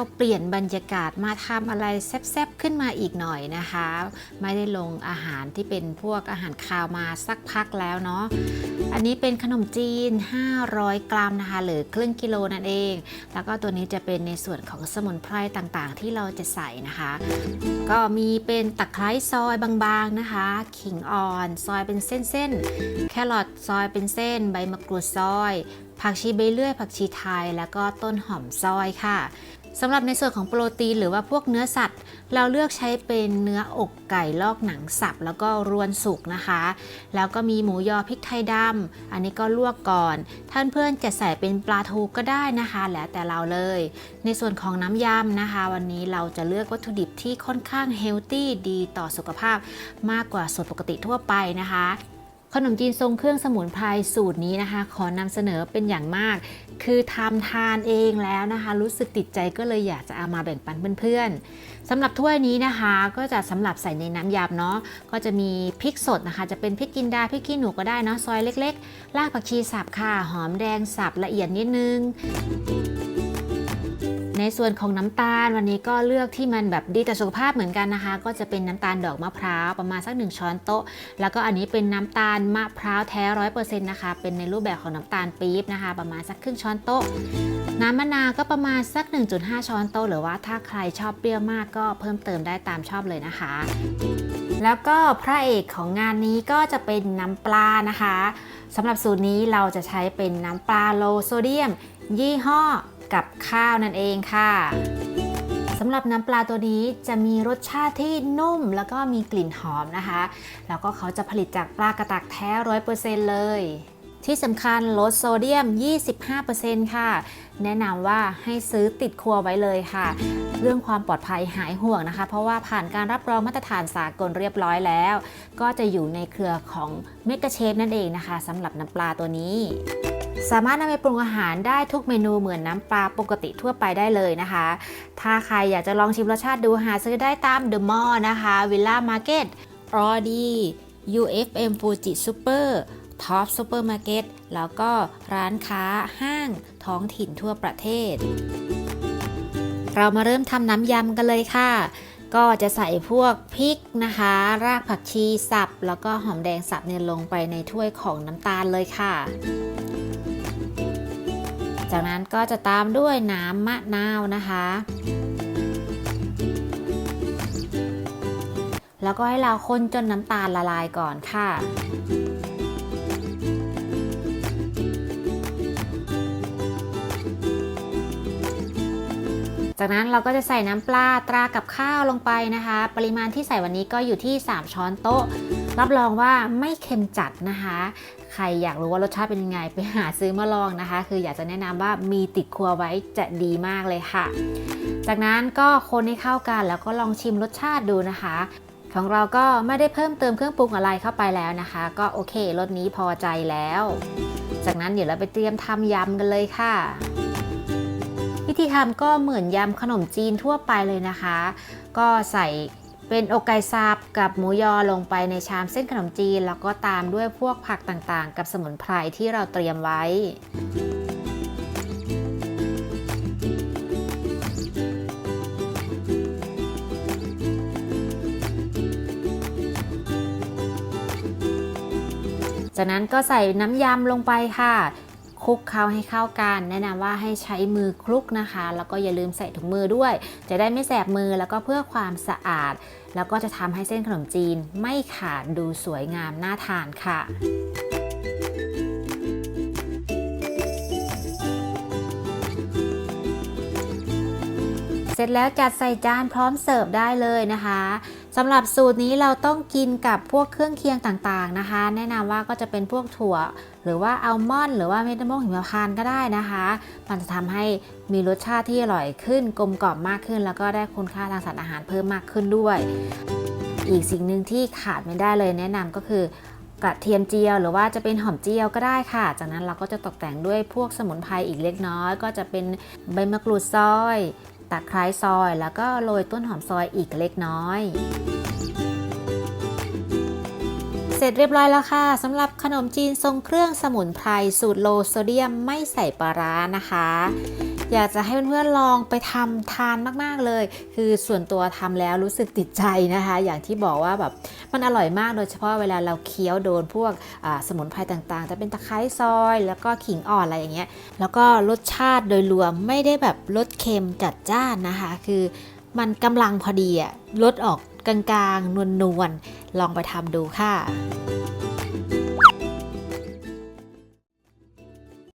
เราเปลี่ยนบรรยากาศมาทำอะไรแซ่บๆขึ้นมาอีกหน่อยนะคะ ไม่ได้ลงอาหารที่เป็นพวกอาหารคาวมาสักพักแล้วเนาะอันนี้เป็นขนมจีน 500 กรัมนะคะ หรือครึ่งกิโลนั่นเอง แล้วก็ตัวนี้จะเป็นในส่วนของสมุนไพรต่างๆ ที่เราจะใส่นะคะ ก็มีเป็นตะไคร้ซอยบางๆนะคะ ขิงอ่อน ซอยเป็นเส้นๆ แครอทซอยเป็นเส้น ใบมะกรูดซอย ผักชีใบเลื่อย ผักชีไทย แล้วก็ต้นหอมซอยค่ะ สำหรับในส่วนของโปรตีนหรือว่าพวกเนื้อสัตว์ เราเลือกใช้เป็นเนื้ออกไก่ลอกหนังสับ แล้วก็รวนสุกนะคะ แล้วก็มีหมูยอพริกไทยดำอันนี้ก็ลวกก่อน ท่านเพื่อนจะใส่เป็นปลาทูก็ได้นะคะ แล้วแต่เราเลย ในส่วนของน้ำยำนะคะ วันนี้เราจะเลือกวัตถุดิบที่ค่อนข้างเฮลตี้ดีต่อสุขภาพมากกว่าสูตรปกติทั่วไปนะคะ ขนมจีนทรงเครื่องสมุนไพรสูตรนี้นะคะ ขอนำเสนอเป็นอย่างมาก คือทำทานเองแล้วนะคะ รู้สึกติดใจก็เลยอยากจะเอามาแบ่งปันเพื่อนๆสำหรับถ้วยนี้นะคะ ก็จะสำหรับใส่ในน้ำยำเนาะก็จะมีพริกสดนะคะ จะเป็นพริกกินดาพริกขี้หนูก็ได้เนาะซอยเล็ก ๆ รากผักชีสับค่ะหอมแดงสับละเอียดนิดนึง ในส่วนของน้ำตาลวันนี้ก็เลือกที่มันแบบดีต่อสุขภาพเหมือนกันนะคะ ก็จะเป็นน้ำตาลดอกมะพร้าวประมาณสัก 1 ช้อนโต๊ะ แล้วก็อันนี้เป็นน้ำตาลมะพร้าวแท้ร้อยเปอร์เซ็นต์นะคะ เป็นในรูปแบบของน้ำตาลปี๊บนะคะ ประมาณสักครึ่งช้อนโต๊ะ น้ำมะนาวก็ประมาณสัก 1.5 ช้อนโต๊ะ หรือว่าถ้าใครชอบเปรี้ยวมากก็เพิ่มเติมได้ตามชอบเลยนะคะแล้วก็พระเอกของงานนี้ก็จะเป็นน้ำปลานะคะสำหรับสูตรนี้เราจะใช้เป็นน้ำปลาโลโซเดียม ยี่ห้อ กับข้าวนั่นเองค่ะสำหรับน้ำปลาตัวนี้จะมีรสชาติที่นุ่มแล้วก็มีกลิ่นหอมนะคะ แล้วก็เขาจะผลิตจากปลากระตักแท้ร้อยเปอร์เซ็นต์เลย ที่สำคัญลดโซเดียม 25%ค่ะ แนะนำว่าให้ซื้อติดครัวไว้เลยค่ะ เรื่องความปลอดภัยหายห่วงนะคะ เพราะว่าผ่านการรับรองมาตรฐานสากลเรียบร้อยแล้ว ก็จะอยู่ในเครือของเมกะเชฟนั่นเองนะคะสำหรับน้ำปลาตัวนี้ สามารถนำไปปรุงอาหารได้ทุกเมนูเหมือนน้ำปลาปกติทั่วไปได้เลยนะคะ ถ้าใครอยากจะลองชิมรสชาติดูหาซื้อได้ตามเดอะมอลล์นะคะวิลล่ามาร์เก็ตรอดี UFM Fuji Super ท็อปซูเปอร์มาร์เก็ตแล้วก็ร้านค้าห้างท้องถิ่นทั่วประเทศ เรามาเริ่มทำน้ำยำกันเลยค่ะ ก็จะใส่พวกพริกนะคะ รากผักชีสับ แล้วก็หอมแดงสับเนี่ยลงไปในถ้วยของน้ำตาลเลยค่ะ จากนั้นก็จะตามด้วยน้ำมะนาวนะคะ แล้วก็ให้เราคนจนน้ำตาลละลายก่อนค่ะจากนั้นเราก็จะใส่น้ำปลาตรากับข้าวลงไปนะคะ ปริมาณที่ใส่วันนี้ก็อยู่ที่ 3 ช้อนโต๊ะ รับรองว่าไม่เค็มจัดนะคะ ใครอยากรู้ว่ารสชาติเป็นยังไงไปหาซื้อมาลองนะคะ คืออยากจะแนะนำว่ามีติดครัวไว้จะดีมากเลยค่ะ จากนั้นก็คนให้เข้ากันแล้วก็ลองชิมรสชาติดูนะคะ ของเราก็ไม่ได้เพิ่มเติมเครื่องปรุงอะไรเข้าไปแล้วนะคะ ก็โอเครสนี้พอใจแล้ว จากนั้นเดี๋ยวเราไปเตรียมทำยำกันเลยค่ะวิธีทำก็เหมือนยำขนมจีนทั่วไปเลยนะคะ ก็ใส่ เป็นอกไก่สับกับหมูยอลงไปในชามเส้นขนมจีน แล้วก็ตามด้วยพวกผักต่างๆ กับสมุนไพรที่เราเตรียมไว้จากนั้นก็ใส่น้ำยำลงไปค่ะ คลุกเคล้าให้เข้ากัน แนะนำว่าให้ใช้มือคลุกนะคะ แล้วก็อย่าลืมใส่ถุงมือด้วย จะได้ไม่แสบมือแล้วก็เพื่อความสะอาด แล้วก็จะทำให้เส้นขนมจีนไม่ขาดดูสวยงามน่าทานค่ะเสร็จแล้วจัดใส่จานพร้อมเสิร์ฟได้เลยนะคะำหรับสูตรนี้เราต้องกินกับพวกเครื่องเคียงต่างๆนะคะ แนะนำว่าก็จะเป็นพวกถั่ว หรือว่าอัลมอนด์หรือว่าเม็ดมะม่วงหิมพานต์ก็ได้นะคะ มันจะทำให้มีรสชาติที่อร่อยขึ้นกลมกล่อมมากขึ้น แล้วก็ได้คุณค่าทางสารอาหารเพิ่มมากขึ้นด้วย อีกสิ่งหนึ่งที่ขาดไม่ได้เลยแนะนำก็คือกระเทียมเจียวหรือว่าจะเป็นหอมเจียวก็ได้ค่ะ จากนั้นเราก็จะตกแต่งด้วยพวกสมุนไพรอีกเล็กน้อย ก็จะเป็นใบมะกรูดซอย ตะไคร้ซอย แล้วก็โรยต้นหอมซอยอีกเล็กน้อย เสร็จเรียบร้อยแล้วค่ะสำหรับขนมจีนทรงเครื่องสมุนไพรสูตรโลโซเดียมไม่ใส่ปลาร้านะคะ อยากจะให้เพื่อนๆลองไปทำทานมากๆเลย คือส่วนตัวทำแล้วรู้สึกติดใจนะคะ อย่างที่บอกว่าแบบมันอร่อยมากโดยเฉพาะเวลาเราเคี้ยวโดนพวกสมุนไพรต่างๆ จะเป็นตะไคร้ซอย แล้วก็ขิงอ่อนอะไรอย่างเงี้ยแล้วก็รสชาติโดยรวมไม่ได้แบบรสเค็มจัดจ้านนะคะ คือมันกำลังพอดีอะรสออก กลางๆนวลๆลองไปทำดูค่ะ